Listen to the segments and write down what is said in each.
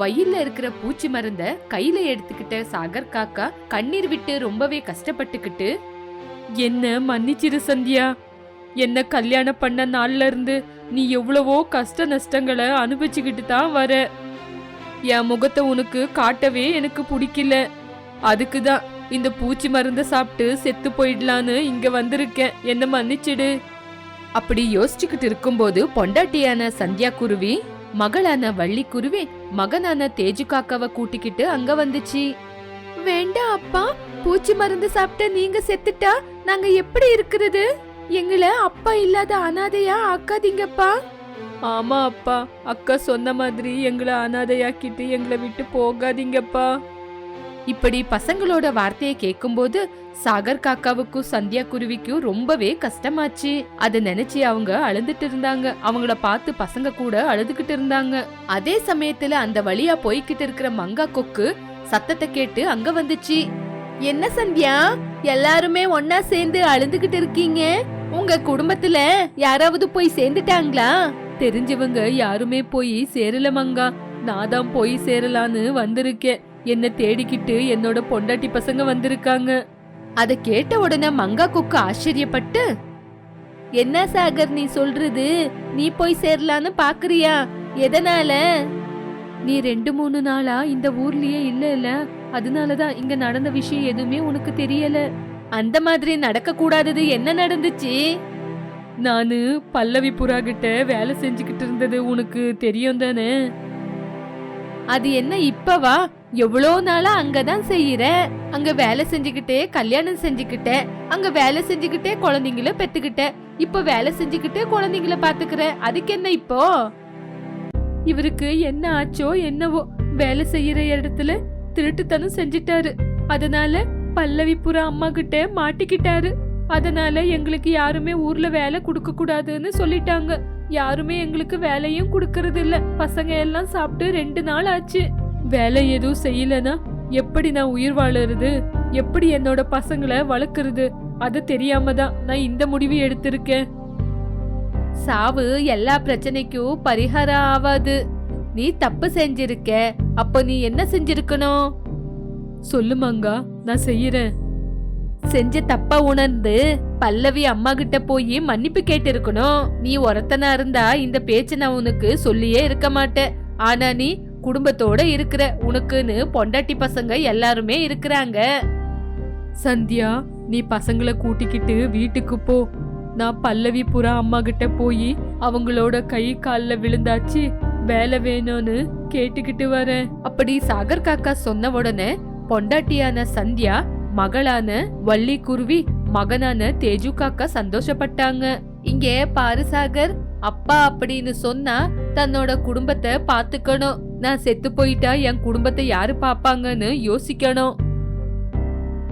வயல்ல இருக்கிற பூச்சி மருந்த கையில எடுத்துக்கிட்ட சாகர் காக்கா கண்ணீர் விட்டு ரொம்பவே கஷ்டப்பட்டுக்கிட்டு என்ன மன்னிச்சிரு சந்தியா. என்ன கல்யாணம் பண்ண நாள்ல இருந்து நீ எவ்வளவோ கஷ்ட நஷ்டங்களை அனுபவிச்சுக்கிட்டு தான் வர. என் முகத்தை உனக்கு காட்டவே எனக்கு பிடிக்கல. அதுக்கு தான் இந்த பூச்சி மருந்த சாப்பிட்டு செத்து போயிடலான்னு இங்க வந்திருக்கேன். என்ன மன்னிச்சிடு. அப்படி யோசிச்சுக்கிட்டு இருக்கும்போது பொண்டாட்டியான சந்தியா குருவி மகளான வள்ளிக்குருவி மகனான தேஜு காக்காவை கூட்டிக்கிட்டு அங்க வந்துச்சு. வேண்டாம் அப்பா பூச்சி மருந்து சாப்பிட்ட நீங்க செத்துட்டா நாங்க எப்படி இருக்கிறது? எங்களை அப்பா இல்லாத அனாதையா ஆக்காதீங்கப்பா. ஆமா அப்பா அக்கா சொன்ன மாதிரி எங்களை அனாதையாக்கிட்டு எங்களை விட்டு போகாதீங்கப்பா. இப்படி பசங்களோட வார்த்தையை கேட்கும்போது சாகர் காக்காவுக்கும் சந்தியா குருவிக்கும் ரொம்பவே கஷ்டமாச்சு. அத நினைச்சு அவங்க அழுதுட்டு இருந்தாங்க. அவங்கள பார்த்து பசங்க கூட அழுதுகிட்டு இருந்தாங்க. அதே சமயத்துல அந்த வழியா போய்கிட்டு இருக்கிற மங்கா கொக்கு சத்தத்தை கேட்டு அங்க வந்துச்சு. என்ன சந்தியா? எல்லாருமே ஒன்னா சேர்ந்து அழுதுகிட்டு இருக்கீங்க? உங்க குடும்பத்துல யாராவது போய் சேர்ந்துட்டாங்களா? தெரிஞ்சவங்க யாருமே போய் சேரல மங்கா. நான் தான் போய் சேரலான்னு வந்திருக்கேன். என்ன தேடிக்கிட்டு என்னோட பொண்டாட்டி பசங்க வந்திருக்காங்க. அத கேட்ட உடனே மங்கா கொக்கு ஆச்சரியப்பட்டு என்ன சாகர் நீ சொல்றது? நீ போய் சேரலான்னு பாக்குறியா? எதனால? நீ ரெண்டு மூணு நாளா இந்த ஊர்லயே இல்ல இல்ல அதனாலதான் இங்க நடந்த விஷயம் எதுவுமே உனக்கு தெரியல. அந்த மாதிரி நடக்க கூடாதது என்ன நடந்துச்சு? நானு பல்லவி புறா கிட்ட வேலை செஞ்சுக்கிட்டு இருந்தது உனக்கு தெரியும் தானே அது என்ன இப்பவா? எவ்வளோ நாளா அங்கதான் செய்யறேன் அங்க வேலை செஞ்சுக்கிட்டே கல்யாணம் செஞ்சுக்கிட்டேன் அங்க வேலை செஞ்சுக்கிட்டே குழந்தைங்கள பெத்துக்கிட்டேன் இப்ப வேலை செஞ்சுக்கிட்டே குழந்தைங்கள பாத்துக்கிறேன் அதுக்கு என்ன இப்போ? இவருக்கு என்ன ஆச்சோ என்னவோ வேலை செய்யற இடத்துல திருட்டுத்தனம் செஞ்சிட்டாரு. அதனால பல்லவிபுர அம்மா கிட்ட மாட்டிக்கிட்டாரு. அதனால எங்களுக்கு யாருமே ஊர்ல வேலை கொடுக்க கூடாதுன்னு சொல்லிட்டாங்க. யாருமே எங்களுக்கு வேலையும் கொடுக்கறது இல்ல பசங்க எல்லாம் சாப்பிட்டு ரெண்டு நாள் ஆச்சு. வேலை எதுவும் செய்யலனா எப்படி நான் உயிர் வாழறது? எப்படி என்னோட பசங்களை வளர்க்கறது? அது தெரியாம தான் நான் இந்த முடிவு எடுத்திருக்கேன். சாவு எல்லா பிரச்சனைக்கும் பரிகாரம் ஆவாது. நீ தப்பு செஞ்சிருக்க. அப்ப நீ என்ன செஞ்சிருக்கணும்? சொல்லு மங்கா நான் செய்யறேன். செஞ்ச தப்ப உணர்ந்து பல்லவி அம்மா கிட்ட போய் மன்னிப்பு கேட்டு இருக்கணும் நீ ஒருத்தனா இருந்தா இந்த பேச்ச நான் உனக்கு சொல்லியே இருக்க மாட்டேன். ஆனா நீ குடும்பத்தோட இருக்கிற உனக்குன்னு பொண்டாட்டி பசங்க எல்லாருமே இருக்கிறாங்க. சந்தியா நீ பசங்களை கூட்டிக்கிட்டு வீட்டுக்கு போ. நான் பல்லவி புறா அம்மா கிட்ட போய் அவங்களோட கை காலில் விழுந்தாச்சு. வேலை வேணும்னு கேட்டுக்கிட்டு வரேன். அப்படி சாகர் காக்கா சொன்ன உடனே பொண்டாட்டியான சந்தியா மகளான வள்ளி குருவி மகனான தேஜு காக்கா சந்தோஷப்பட்டாங்க. இங்கே பாரு சாகர் அப்பா அப்படின்னு சொன்னா தன்னோட குடும்பத்தை பாத்துக்கணும் நான் செத்து போயிட்டா என் குடும்பத்தை யாரு பாப்பாங்கன்னு யோசிக்கணும்.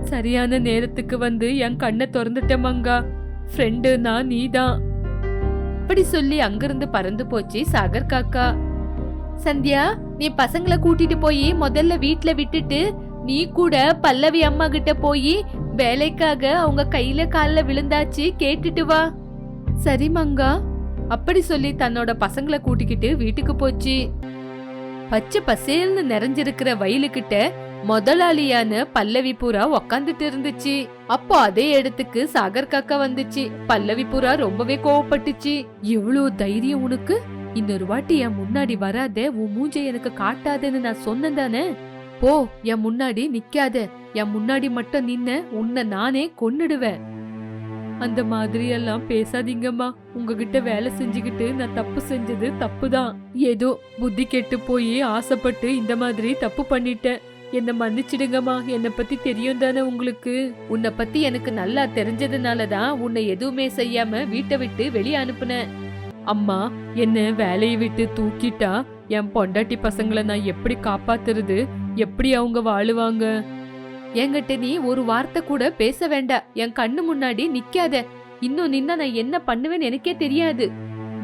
சரியான நேரத்துக்கு வந்து என் கண்ணை திறந்துட்ட மங்கா. ஃப்ரெண்டுனா நீதான். அப்படி சொல்லி அங்கிருந்து பறந்து போச்சு சாகர் காக்கா. சந்தியா நீ பசங்களை கூட்டிட்டு போய் முதல்ல வீட்ல விட்டுட்டு நீ கூட பல்லவி அம்மா கிட்ட போய் வேலைக்காக அவங்க கையில காலில் விழுந்தாச்சு கேட்டுட்டு வா. சரி மங்கா. அப்படி சொல்லி தன்னோட பசங்களை கூட்டிக்கிட்டு வீட்டுக்கு போச்சு. பச்சை பசேல்னு நிறைஞ்சிருக்கிற வயலுக்கிட்ட முதலாளியான பல்லவி புறா உக்காந்துட்டு இருந்துச்சு. அப்போ அதே இடத்துக்கு சாகர் காக்கா வந்துச்சு. பல்லவி புறா ரொம்பவே கோவப்பட்டுச்சு. இவ்வளவு தைரியம் உனக்கு? இன்னொரு வாட்டி என் முன்னாடி வராத உன் மூஞ்ச எனக்கு காட்டாதேன்னு நான் சொன்னேன் தானே? போ என் முன்னாடி நிக்காத. என் முன்னாடி மட்டும் நின்ன உன்னை நானே கொன்னுடுவேன். அந்த மாதிரி எல்லாம் பேசாதீங்கம்மா. உங்ககிட்ட வேலை செஞ்சுக்கிட்டு நான் தப்பு செஞ்சது தப்புதான். ஏதோ புத்தி கெட்டு போய் ஆசைப்பட்டு இந்த மாதிரி தப்பு பண்ணிட்டேன். என்ன மன்னிச்சிடுங்கம்மா. என்னை பத்தி தெரியும் தானே உங்களுக்கு? உன்னை பத்தி எனக்கு நல்லா தெரிஞ்சதுனால தான் உன்னை எதுவுமே செய்யாம வீட்டை விட்டு வெளியே அனுப்புனேன். அம்மா என்ன வேலையை விட்டு தூக்கிட்டா என் பொண்டாட்டி பசங்களை நான் எப்படி காப்பாத்துறது? எப்படி அவங்க வாழுவாங்க? என்கிட்ட நீ ஒரு வார்த்தை கூட பேச வேண்டாம் என் கண்ணு முன்னாடி நிக்காத. இன்னும் நின்னா நான் என்ன பண்ணுவேன்னு எனக்கே தெரியாது.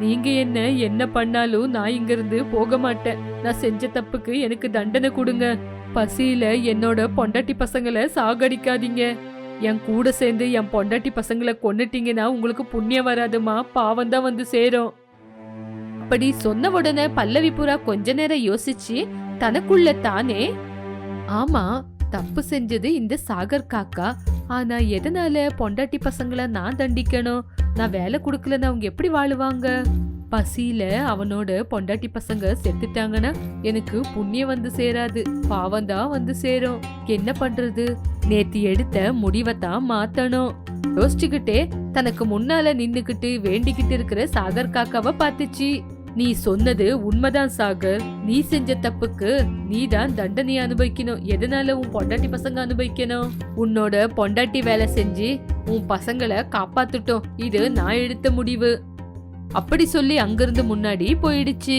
நீங்க என்ன என்ன பண்ணாலும் நான் இங்க இருந்து போக மாட்டேன். நான் செஞ்ச தப்புக்கு எனக்கு தண்டனை கொடுங்க. பசியில என்னோட பொண்டாட்டி பசங்களை சாகடிக்காதீங்க. என் கூட சேர்ந்து என் பொண்டாட்டி பசங்களை கொன்னுட்டீங்கன்னா உங்களுக்கு புண்ணியம் வராதுமா பாவம் தான் வந்து சேரும். அப்படி சொன்ன உடனே பல்லவி புறா கொஞ்ச நேரம் யோசிச்சு தனக்குள்ள தானே? ஆமா தப்பு செஞ்சது இந்த சாகர் காக்கா. ஆனா எதனால பொண்டாட்டி பசங்களை நான் தண்டிக்கணும்? நான் வேலை கொடுக்கலன்னு அவங்க எப்படி வாழுவாங்க? பசியில அவனோட பொண்டாட்டி பசங்க செத்துட்டாங்கன்னா எனக்கு புண்ணியம் வந்து சேராது பாவம் தான் வந்து சேரும். என்ன பண்றது? நேத்து எடுத்த முடிவை தான் மாத்தணும். யோசிச்சுக்கிட்டே தனக்கு முன்னால நின்னுக்கிட்டு வேண்டிக்கிட்டு இருக்கிற சாகர் காக்காவை பார்த்துச்சு. நீ சொன்னது உண்மைதான் சாகர். நீ செஞ்ச தப்புக்கு நீ தான் தண்டனை அனுபவிக்கணும். எதனால உன் பொண்டாட்டி பசங்க அனுபவிக்கணும்? உன்னோட பொண்டாட்டி வேலை செஞ்சு உன் பசங்களை காப்பாத்துட்டோம். இது நான் எடுத்த முடிவு. அப்படி சொல்லி அங்கிருந்து முன்னாடி போயிடுச்சு.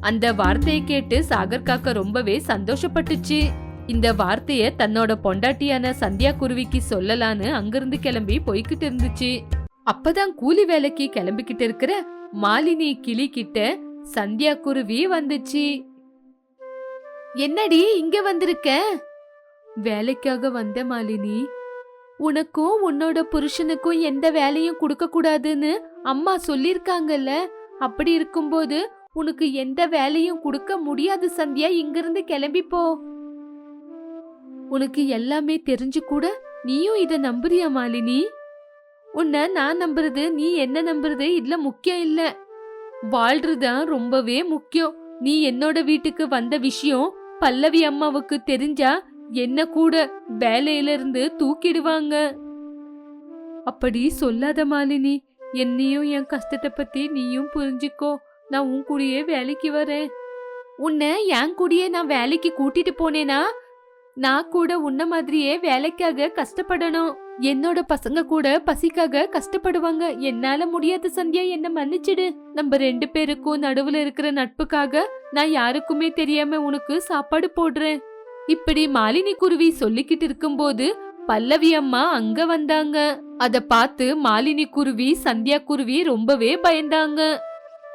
அந்த வார்த்தையை கேட்டு சாகர் காக்கா ரொம்பவே சந்தோஷப்பட்டுச்சு. இந்த வார்த்தைய தன்னோட பொண்டாட்டியான சந்தியா குருவிக்கு சொல்லலான்னு அங்கிருந்து கிளம்பி போய்கிட்டு இருந்துச்சு. அப்பதான் கூலி வேலைக்கு கிளம்பிக்கிட்டு இருக்கிற மாலினி கிளி கிட்ட சந்தியா குருவி வந்துச்சு. என்னடி இங்க வந்திருக்க? வேலைக்காக வந்த மாலினி உனக்கும் உன்னோட புருஷனுக்கும் எந்த வேலையும் கொடுக்க கூடாதுன்னு அம்மா சொல்லிருக்காங்கல்ல அப்படி இருக்கும்போது உனக்கு எந்த வேலையும் கொடுக்க முடியாது சந்தியா இங்கிருந்து கிளம்பி போ. உனக்கு எல்லாமே தெரிஞ்சு கூட நீயும் இத நம்புறியா மாலினி? உன்னை நான் நம்புறது நீ என்ன நம்புறது இதுல முக்கியம் இல்ல. வாழ்றதுதான் ரொம்பவே முக்கியம். நீ என்னோட வீட்டுக்கு வந்த விஷயம் பல்லவி அம்மாவுக்கு தெரிஞ்சா என்ன கூட வேலையில இருந்து தூக்கிடுவாங்க. அப்படி சொல்லாத மாலினி என்னையும் என் கஷ்டத்தை பத்தி நீயும் புரிஞ்சுக்கோ. நான் உன் கூடயே வேலைக்கு வரேன். உன்னை என் கூடயே நான் வேலைக்கு கூட்டிட்டு போனேனா? நான் கூட உன்ன மாதிரியே வேலைக்காக கஷ்டப்படணும். என்னோட பசங்க கூட பசிக்காக கஷ்டப்படுவாங்க. என்னால முடியாத சந்தியா என்ன மன்னிச்சிடு. நம்ம ரெண்டு பேருக்கும் நடுவுல இருக்கிற நட்புக்காக நான் யாருக்குமே தெரியாம உனக்கு சாப்பாடு போடுறேன். இப்படி மாலினி குருவி சொல்லிக்கிட்டு இருக்கும்போது பல்லவி அம்மா அங்க வந்தாங்க. அத பார்த்து மாலினி குருவி சந்தியா குருவி ரொம்பவே பயந்தாங்க.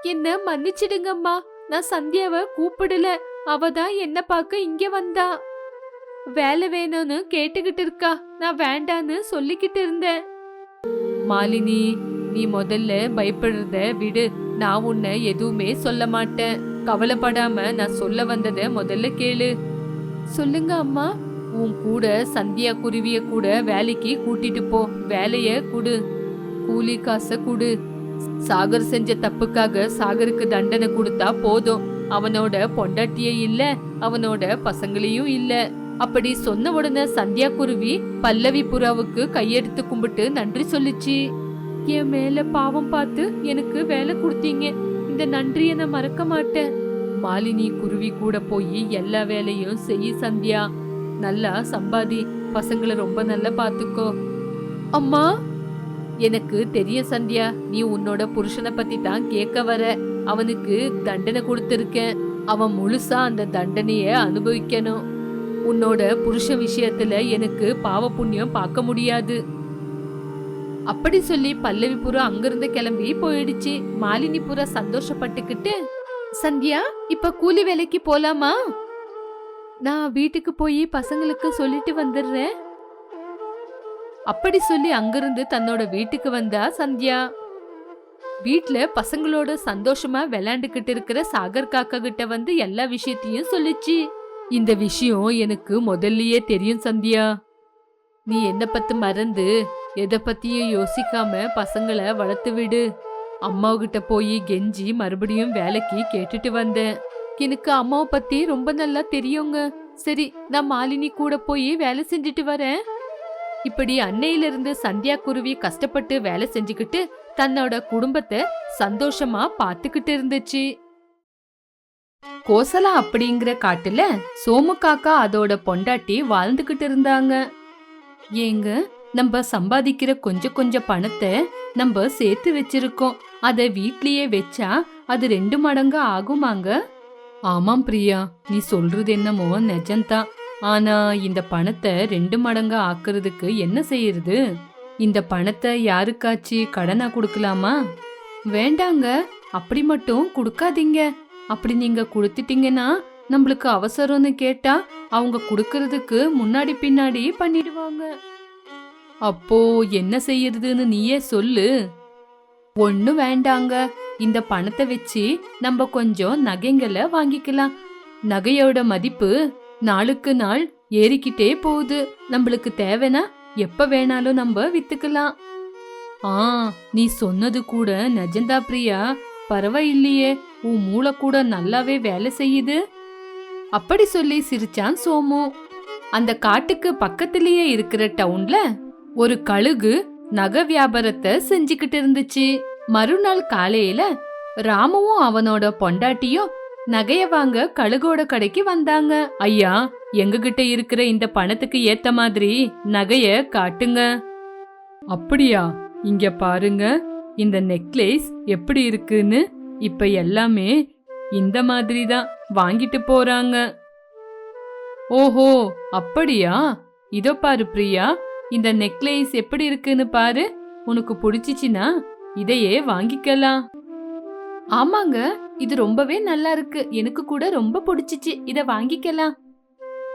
என்ன மன்னிச்சிடுங்கம்மா. நான் சந்தியாவை கூப்பிடல. அவ தான் என்ன பார்க்க இங்க வந்தா. வேலை வேணும்னு கேட்டுக்கிட்டு இருக்கா. நான் வேண்டான்னு சொல்லிக்கிட்டு இருந்தேன். மாலினி நீ முதல்ல பயப்படுறத விடு. நான் உன்னை எதுவுமே சொல்ல மாட்டேன். கவலைப்படாம நான் சொல்ல வந்தத முதல்ல கேளு. சொல்லுங்க அம்மா. உன் கூட சந்தியா குருவிய கூட வேலைக்கு கூட்டிட்டு போ. வேலைய குடு. கூலி காசை குடு. சாகர் செஞ்ச தப்புக்காக சாகருக்கு தண்டனை கொடுத்தா போதும். அவனோட பொண்டாட்டியே இல்ல. அவனோட பசங்களையும் இல்லை. அப்படி சொன்ன உடனே சந்தியா குருவி பல்லவி புறாவுக்கு கையெடுத்து கும்பிட்டு நன்றி சொல்லிச்சு. என் மேல பாவம் பார்த்து எனக்கு வேலை கொடுத்தீங்க. இந்த நன்றியை நான் மறக்க மாட்டேன். மாலினி குருவி கூட போய் எல்லா வேலையும் செய் சந்தியா. நல்லா சம்பாதி. பசங்களை ரொம்ப நல்லா பாத்துக்கோ. அம்மா? எனக்கு தெரியும் சந்தியா. நீ உன்னோட புருஷனை பத்தி தான் கேட்க வர. அவனுக்கு தண்டனை கொடுத்திருக்கேன். அவன் முழுசா அந்த தண்டனைய அனுபவிக்கணும். உன்னோட புருஷ விஷயத்துல எனக்கு பாவ புண்ணியம் பார்க்க முடியாது. அப்படி சொல்லி பல்லவி புறா அங்கிருந்து கிளம்பி போயிடுச்சு. மாலினி புறா சந்தோஷப்பட்டுக்கிட்டு சந்தியா இப்ப கூலி வேலைக்கு போலாமா? நான் வீட்டுக்கு போய் பசங்களுக்கு சொல்லிட்டு வந்துடுறேன். அப்படி சொல்லி அங்கிருந்து தன்னோட வீட்டுக்கு வந்தா சந்தியா. வீட்ல பசங்களோட சந்தோஷமா விளையாண்டுகிட்டு இருக்கிற சாகர் காக்கா கிட்ட வந்து எல்லா விஷயத்தையும் சொல்லிச்சு. இந்த விஷயம் எனக்கு முதல்லயே தெரியும் சந்தியா. நீ என்ன பத்தி மறந்து எதை பத்தியும் யோசிக்காம பசங்களை வளர்த்து விடு. அம்மாவுகிட்ட போய் கெஞ்சி மறுபடியும் வேலைக்கு கேட்டுட்டு வந்தேன். எனக்கு அம்மாவை பத்தி ரொம்ப நல்லா தெரியுங்க. சரி நான் மாலினி கூட போய் வேலை செஞ்சுட்டு வரேன். இப்படி அன்னையிலிருந்து சந்தியா குருவி கஷ்டப்பட்டு வேலை செஞ்சுக்கிட்டு தன்னோட குடும்பத்தை சந்தோஷமா பாத்துக்கிட்டு இருந்துச்சு. கோசலா அப்படிங்கிற காட்டுல சோமு காக்கா அதோட பொண்டாட்டி வாழ்ந்துகிட்டு இருந்தாங்க. ஏங்க நம்ம சம்பாதிக்கிற கொஞ்சம் கொஞ்சம் பணத்தை நம்ம சேர்த்து வச்சிருக்கோம். அத வீட்லயே வச்சா அது ரெண்டு மடங்கு ஆகுமாங்க? ஆமாம் பிரியா நீ சொல்றது என்னமோ நிஜம்தான் ஆனா இந்த பணத்தை ரெண்டு மடங்கு ஆக்குறதுக்கு என்ன செய்யறது? இந்த பணத்தை யாருக்காச்சு கடனா கொடுக்கலாமா? வேண்டாங்க அப்படி மட்டும் கொடுக்காதீங்க. அப்படி நீங்க கொடுத்துட்டீங்கன்னா நம்மளுக்கு அவசரம்னு கேட்டா அவங்க கொடுக்கறதுக்கு முன்னாடி பின்னாடி பண்ணிடுவாங்க. அப்போ என்ன செய்யறதுன்னு நீயே சொல்லு. ஒன்னும் வேண்டாங்க. இந்த பணத்தை வச்சு நம்ம கொஞ்சம் நகைங்களை வாங்கிக்கலாம். நகையோட மதிப்பு நாளுக்கு நாள் ஏறிக்கிட்டே போகுது. நம்மளுக்கு தேவைன்னா எப்ப வேணாலும் நம்ம வித்துக்கலாம். ஆ நீ சொன்னது கூட நஜந்தா பிரியா பரவாயில்லையே. உன் மூளை கூட நல்லாவே வேலை செய்யுது? அப்படி சொல்லி சிரிச்சான் சோமு. அந்த காட்டுக்கு பக்கத்திலேயே இருக்கிற டவுன்ல ஒரு கழுகு நகை வியாபாரத்தை செஞ்சுக்கிட்டு இருந்துச்சு. மறுநாள் காலையில ராமுவும் அவனோட பொண்டாட்டியும் நகைய வாங்க கழுகோட கடைக்கு வந்தாங்க. ஐயா எங்ககிட்ட இருக்கிற இந்த பணத்துக்கு ஏத்த மாதிரி நகைய காட்டுங்க. அப்படியா? இங்க பாருங்க. இந்த நெக்லேஸ் எப்படி இருக்குன்னு இப்ப எல்லாமே இந்த மாதிரி தான் வாங்கிட்டு போறாங்க. ஓஹோ அப்படியா? இதோ பாரு பிரியா இந்த நெக்லேஸ் எப்படி இருக்குன்னு பாரு. உனக்கு பிடிச்சிச்சின்னா இதையே வாங்கிக்கலாம். ஆமாங்க இது ரொம்பவே நல்லா இருக்கு. எனக்கு கூட ரொம்ப பிடிச்சிச்சு. இத வாங்கிக்கலாம்.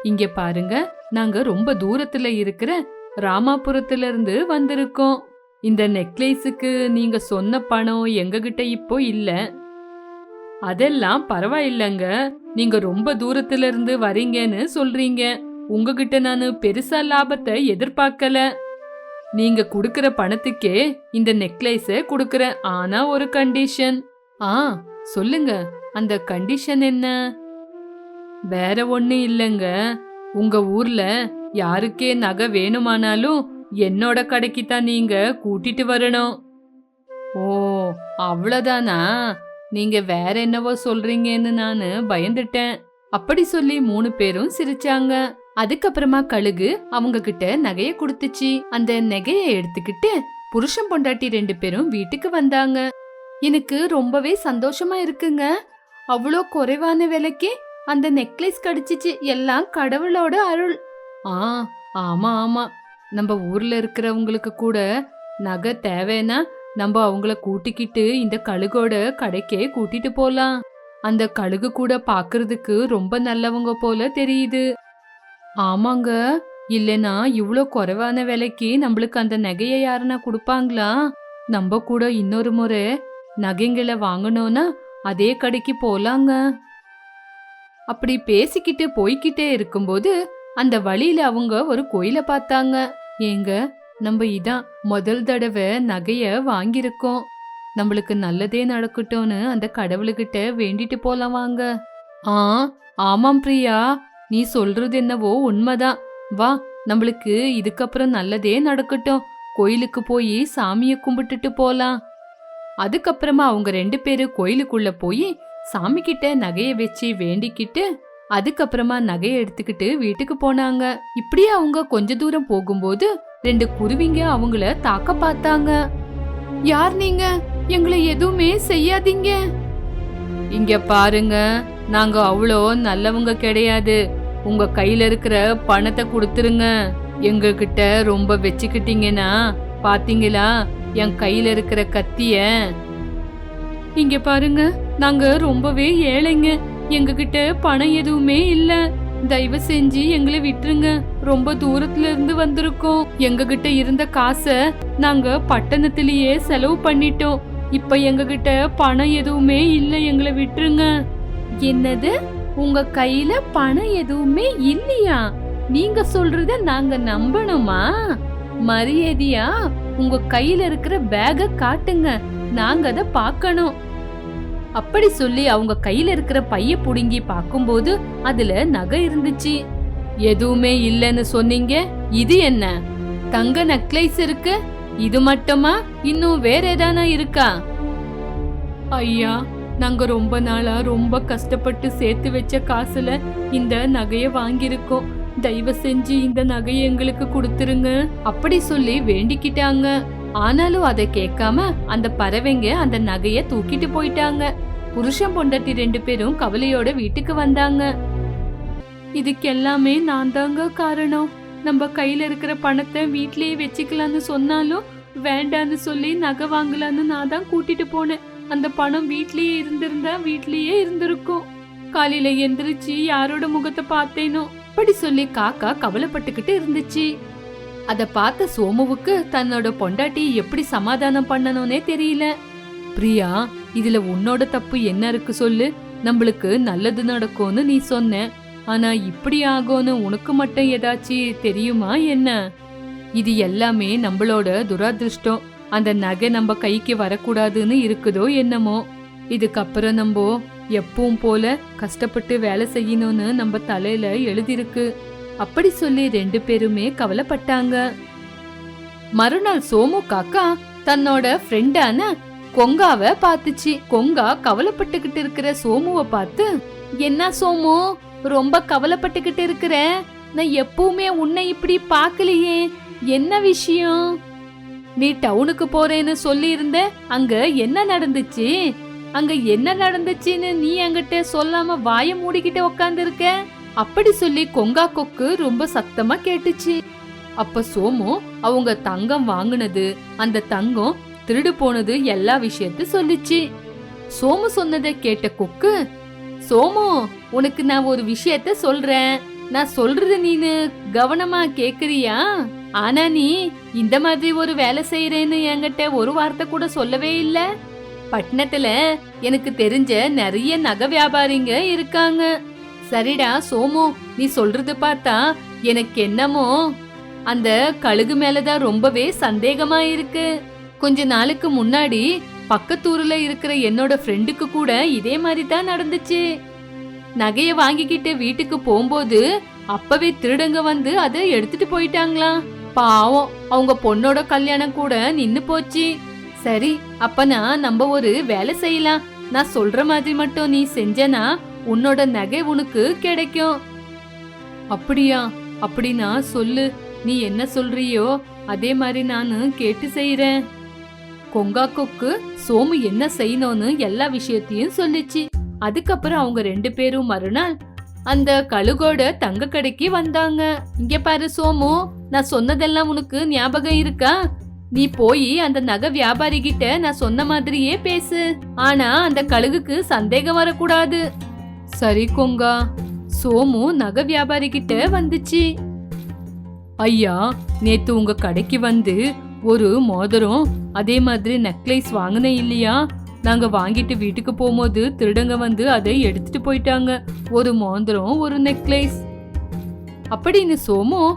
இங்க பாருங்க நாங்க ரொம்ப தூரத்துல இருக்கிற ராமாபுரத்துல இருந்து வந்திருக்கோம். இந்த நெக்லேஸுக்கு நீங்க சொன்ன பணம் எங்ககிட்ட இப்போ இல்ல. அதெல்லாம் பரவாயில்லைங்க. நீங்க ரொம்ப தூரத்துல இருந்து வரீங்கன்னு சொல்றீங்க. உங்ககிட்ட நான் பெருசா லாபத்தை எதிர்பார்க்கல. நீங்க குடுக்கற பணத்துக்கே இந்த நெக்லைஸ குடுக்கறேன். ஆனா ஒரு கண்டிஷன். ஆ சொல்லுங்க. அந்த கண்டிஷன் என்ன? வேற ஒண்ணு இல்லைங்க. உங்க ஊர்ல யாருக்கே நகை வேணுமானாலும் என்னோட கடைக்கு தான் நீங்க கூட்டிட்டு வரணும். ஓ அவ்வளோதானா நீங்க வேற என்னவோ சொல்றீங்கன்னு நான் பயந்துட்டேன். அப்படி சொல்லி மூணு பேரும் சிரிச்சாங்க. அதுக்கப்புறமா கழுகு அவங்க கிட்ட நகைய கொடுத்துச்சு. அந்த நகைய எடுத்துக்கிட்டு புருஷன் பொண்டாட்டி ரெண்டு பேரும் வீட்டுக்கு வந்தாங்க. எனக்கு ரொம்பவே சந்தோஷமா இருக்குங்க. அவ்வளோ குறைவான விலைக்கு அந்த நெக்லஸ் கடிச்சிச்சு. எல்லாம் கடவுளோட அருள். ஆ ஆமா ஆமா. நம்ம ஊர்ல இருக்கிறவங்களுக்கு கூட நகை தேவைன்னா நம்ம அவங்கள கூட்டிக்கிட்டு இந்த கழுகோட கடைக்கே கூட்டிட்டு போலாம். அந்த கழுகு கூட பாக்குறதுக்கு ரொம்ப நல்லவங்க போல தெரியுது. ஆமாங்க இல்லைனா இவ்ளோ குறைவான விலைக்கு நம்மளுக்கு அந்த நகையை யாருன்னா கொடுப்பாங்களா? நம்ம கூட இன்னொரு முறை நகைங்களை வாங்கணும்னா அதே கடைக்கு போலாங்க. அப்படி பேசிக்கிட்டு போய்கிட்டே இருக்கும்போது அந்த வழியில அவங்க ஒரு கோயில பார்த்தாங்க. ஏங்க நம்ம இதான் முதல் தடவை நகைய வாங்கியிருக்கோம். நம்மளுக்கு நல்லதே நடக்கட்டும்னு அந்த கடவுளுகிட்ட வேண்டிட்டு போலாம் வாங்க. ஆ ஆமாம் பிரியா. நீ சொல்றது என்னவோ உண்மைதான். வா நம்மளுக்கு இதுக்கப்புறம் நல்லதே நடக்கட்டும். கோயிலுக்கு போய் சாமியை கும்பிட்டுட்டு போலாம். அதுக்கப்புறமா அவங்க ரெண்டு பேரும் கோயிலுக்குள்ள போய் சாமி கிட்ட நகையை வச்சு வேண்டிக்கிட்டு அதுக்கப்புறமா நகைய எடுத்துக்கிட்டு வீட்டுக்கு போனாங்க. இப்படியே அவங்க கொஞ்ச தூரம் போகும்போது ரெண்டு குருவிங்க அவங்கள தாக்க பார்த்தாங்க. யார் நீங்க? எங்களை எதுவுமே செய்யாதீங்க. இங்க பாருங்க நாங்க அவ்வளோ நல்லவங்க கிடையாது. உங்க கையில இருக்கிற பணத்தை கொடுத்துருங்க. எங்ககிட்ட ரொம்ப வச்சுக்கிட்டீங்கன்னா பாத்தீங்களா? என் கையில இருக்கிற கத்திய. இங்க பாருங்க நாங்க ரொம்பவே ஏழைங்க. எங்ககிட்ட பணம் எதுவுமே இல்ல. தயவு செஞ்சு எங்களை விட்டுருங்க. ரொம்ப தூரத்துல இருந்து வந்திருக்கோம். எங்ககிட்ட இருந்த காசை நாங்க பட்டணத்திலேயே செலவு பண்ணிட்டோம். இப்ப எங்ககிட்ட பணம் எதுவுமே இல்ல. எங்களை விட்டுருங்க. என்னது? உங்க கையில பணம் எதுவுமே இல்லையா? நீங்க சொல்றத நாங்க நம்பணுமா? மரியாதையா உங்க கையில இருக்கிற பேக காட்டுங்க. நாங்க அத பார்க்கணும். அப்படி சொல்லி அவங்க கையில இருக்கிற பைய புடுங்கி பார்க்கும்போது அதுல நகை இருந்துச்சு. எதுவுமே இல்லைன்னு சொன்னீங்க. இது என்ன? தங்க நெக்லைஸ் இருக்கு? இது மட்டுமா? இன்னும் வேற ஏதானா இருக்கா? ஐயா நாங்க ரொம்ப நாளா ரொம்ப கஷ்டப்பட்டு சேர்த்து வச்ச காசுல இந்த நகைய வாங்கியிருக்கோம். தயவு செஞ்சு இந்த நகையை எங்களுக்கு கொடுத்துருங்க. அப்படி சொல்லி வேண்டிக்கிட்டாங்க. ஆனாலும் அதை கேட்காம அந்த பறவைங்க அந்த நகைய தூக்கிட்டு போயிட்டாங்க. புருஷன் பொண்டாட்டி ரெண்டு பேரும் கவலையோட வீட்டுக்கு வந்தாங்க. இதுக்கெல்லாமே நான் தாங்க காரணம். நம்ம கையில இருக்கிற பணத்தை வீட்லயே வச்சுக்கலாம்னு சொன்னாலும் வேண்டான்னு சொல்லி நகை வாங்கலான்னு நான் தான் கூட்டிட்டு போனேன். அந்த பணம் வீட்லயே இருந்திருந்தா வீட்லயே இருந்திருக்கும். காலையில எந்திரிச்சு யாரோட முகத்தை பார்த்தேனோ? அப்படி சொல்லி காக்கா கவலைப்பட்டுக்கிட்டு இருந்துச்சு. அத பார்த்த சோமுவுக்கு தன்னோட பொண்டாட்டி எப்படி சமாதானம் பண்ணணும்னே தெரியல. பிரியா இதுல உன்னோட தப்பு என்ன இருக்கு சொல்லு. நம்மளுக்கு நல்லது நடக்கும்னு நீ சொன்ன. ஆனா இப்படி ஆகும்னு உனக்கு மட்டும் ஏதாச்சும் தெரியுமா என்ன? இது எல்லாமே நம்மளோட துராதிருஷ்டம். அந்த நகை நம்ம கைக்கு வரக்கூடாதுன்னு இருக்குதோ என்னமோ. இதுக்கப்புறம் நம்ம எப்பவும் போல கஷ்டப்பட்டு வேலை செய்யணும்னு நம்ம தலையில எழுதிருக்கு அப்படி சொல்லி ரெண்டு பேருமே கவலைப்பட்டாங்க. மறுநாள் சோமு காக்கா தன்னோட ஃப்ரெண்டான கொங்காவை பார்த்துச்சு. கொங்கா கவலைப்பட்டுக்கிட்டு இருக்கிற சோமுவை பார்த்து என்ன சோமு ரொம்ப கவலைப்பட்டுக்கிட்டு இருக்கிற? நான் எப்பவுமே உன்னை இப்படி பார்க்கலையே. என்ன விஷயம்? நீ டவுனுக்கு போறேன்னு சொல்லி இருந்த அங்க என்ன நடந்துச்சு? அங்க என்ன நடந்துச்சுன்னு நீ என்கிட்ட சொல்லாம வாய மூடிக்கிட்டு உக்காந்து இருக்க அப்படி சொல்லி கொங்கா கொக்கு ரொம்ப சத்தமா கேட்டுச்சு. அப்ப சோமு அவங்க தங்கம் வாங்கினது அந்த தங்கம் திருடு போனது எல்லா விஷயத்த சொல்லுச்சு. சோமு சொன்னதை கேட்ட கொக்கு சோமு உனக்கு நான் ஒரு விஷயத்த சொல்றேன். நான் சொல்றது நீனு கவனமா கேக்குறியா? ஆனா நீ இந்த மாதிரி ஒரு வேலை செய்யறேன்னு என்கிட்ட ஒரு வார்த்தை கூட சொல்லவே இல்ல. பட்டணத்துல எனக்கு தெரிஞ்ச நிறைய நகை வியாபாரிங்க இருக்காங்க. சரிடா சோமு நீ சொல்றது பார்த்தா எனக்கு என்னமோ? அந்த கழுகு மேலதான் ரொம்பவே சந்தேகமா இருக்கு. கொஞ்ச நாளுக்கு முன்னாடி பக்கத்தூர்ல இருக்கிற என்னோட ஃப்ரெண்டுக்கு கூட இதே மாதிரி தான் நடந்துச்சு. நகைய வாங்கிக்கிட்டு வீட்டுக்கு போகும்போது அப்பவே திருடங்க வந்து அதை எடுத்துட்டு போயிட்டாங்களாம். பாவம் அவங்க பொண்ணோட கல்யாணம் கூட நின்னு போச்சு. சரி அப்பனா நம்ம ஒரு வேலை செய்யலாம். நான் சொல்ற மாதிரி மட்டும் நீ செஞ்சனா உன்னோட நகை உனக்கு கிடைக்கும். அப்படியா? அப்படின்னா சொல்லு. நீ என்ன சொல்றியோ அதே மாதிரி நானு கேட்டு செய்யறேன் கொங்கா கொக்கு சோமு என்ன செய்யணும்னு எல்லா விஷயத்தையும் சொல்லிச்சு. அதுக்கப்புறம் அவங்க ரெண்டு பேரும் மறுநாள் அந்த கழுகோட தங்க கடைக்கு வந்தாங்க. இங்க பாரு சோமு நான் சொன்னதெல்லாம் உனக்கு ஞாபகம் இருக்கா? நீ போய் அந்த நகை வியாபாரி கிட்ட நான் சொன்ன மாதிரியே பேசு. ஆனா அந்த கழுகுக்கு சந்தேகம் வரக்கூடாது. சரி கொங்கா. சோமு நகை வியாபாரி கிட்ட வந்துச்சு. ஐயா நேத்து உங்க கடைக்கு வந்து ஒரு மோதிரம் அதே மாதிரி நெக்லைஸ் வாங்கினேன் இல்லையா? நாங்க வாங்கிட்டு வீட்டுக்கு போகும்போது திருடங்க வந்து அதை எடுத்துட்டு போயிட்டாங்க. ஒரு மோதிரம் ஒரு நெக்லைஸ். அப்படின்னு சோமு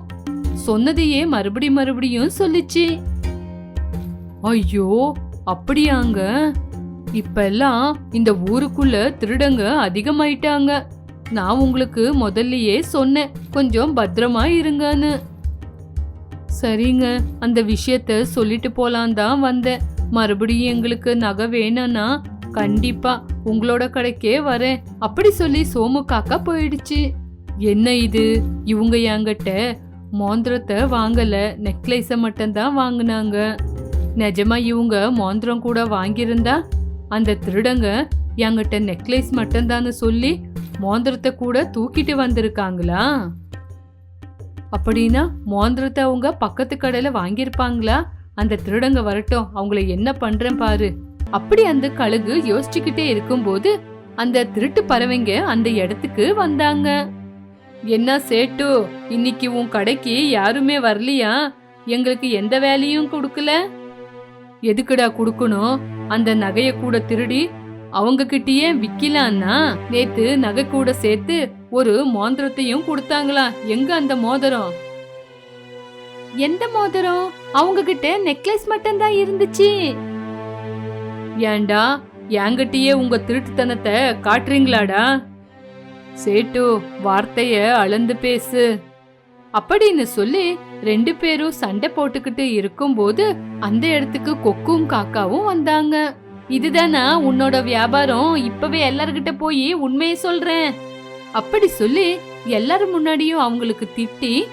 சொன்னதையே மறுபடி மறுபடியும் சொல்லிச்சு. ஐயோ அப்படியாங்க. இப்பெல்லாம் இந்த ஊருக்குள்ள திருடங்க அதிகமாயிட்டாங்க. நான் உங்களுக்கு முதல்லயே சொன்னேன் கொஞ்சம் பத்திரமா இருங்கன்னு. சரிங்க அந்த விஷயத்த சொல்லிட்டு போலாம் தான் வந்தேன். மறுபடியும் எங்களுக்கு நகை வேணும்னா கண்டிப்பா உங்களோட கடைக்கே வரேன். அப்படி சொல்லி சோமு காக்கா போயிடுச்சு. என்ன இது? இவங்க என்கிட்ட மோந்திரத்தை வாங்கல நெக்லைஸை மட்டும்தான் வாங்கினாங்க. நிஜமா இவங்க மோந்திரம் கூட வாங்கியிருந்தா அந்த திருடங்க என்கிட்ட நெக்லஸ் மட்டும்தான்னு சொல்லி மோந்திரத்தை கூட தூக்கிட்டு வந்திருக்காங்களா? அப்படின்னா மோந்திரத்தை அவங்க பக்கத்து கடையில் வாங்கியிருப்பாங்களா? அந்த திருடங்க வரட்டும் அவங்கள என்ன பண்றேன் பாரு. அப்படி அந்த கழுகு யோசிச்சுக்கிட்டே இருக்கும்போது அந்த திருட்டு பறவைங்க அந்த இடத்துக்கு வந்தாங்க. என்ன சேட்டு இன்னைக்கு உன் கடைக்கு யாருமே வரலையா? எங்களுக்கு எந்த வேலையும் கொடுக்கல? எதுக்குடா கொடுக்கணும்? அந்த நகைய கூட திருடி அவங்க கிட்டயே விக்கலான்னா? நேத்து நகை கூட சேர்த்து ஒரு மோதிரத்தையும் கொடுத்தாங்களா? எங்க அந்த மோதிரம்? எந்த மோதிரம்? அவங்க கிட்ட நெக்லஸ் மட்டும் தான் இருந்துச்சு. ஏண்டா என்கிட்டயே உங்க திருட்டுத்தனத்தை காட்டுறீங்களாடா? சேட்டு வார்த்தைய அளந்து பேசு. அப்படின்னு சொல்லி ரெண்டு பேரும் சண்டை போட்டுக்கிட்டு இருக்கும்போது அந்த இடத்துக்கு கொக்கும் காக்காவும் வந்தாங்க. இதுதானா? உன்னோட வியாபாரம்? இப்பவே எல்லார்கிட்ட போய் உண்மையை சொல்றேன். அப்படி சொல்லி எல்லாரும் முன்னாடியும் அவங்களுக்கு திட்டி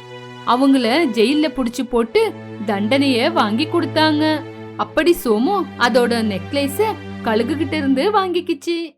அவங்கள ஜெயில புடிச்சு போட்டு தண்டனைய வாங்கி கொடுத்தாங்க. அப்படி சோமு அதோட நெக்லேஸ கழுகுகிட்ட இருந்து வாங்கிக்கிச்சு.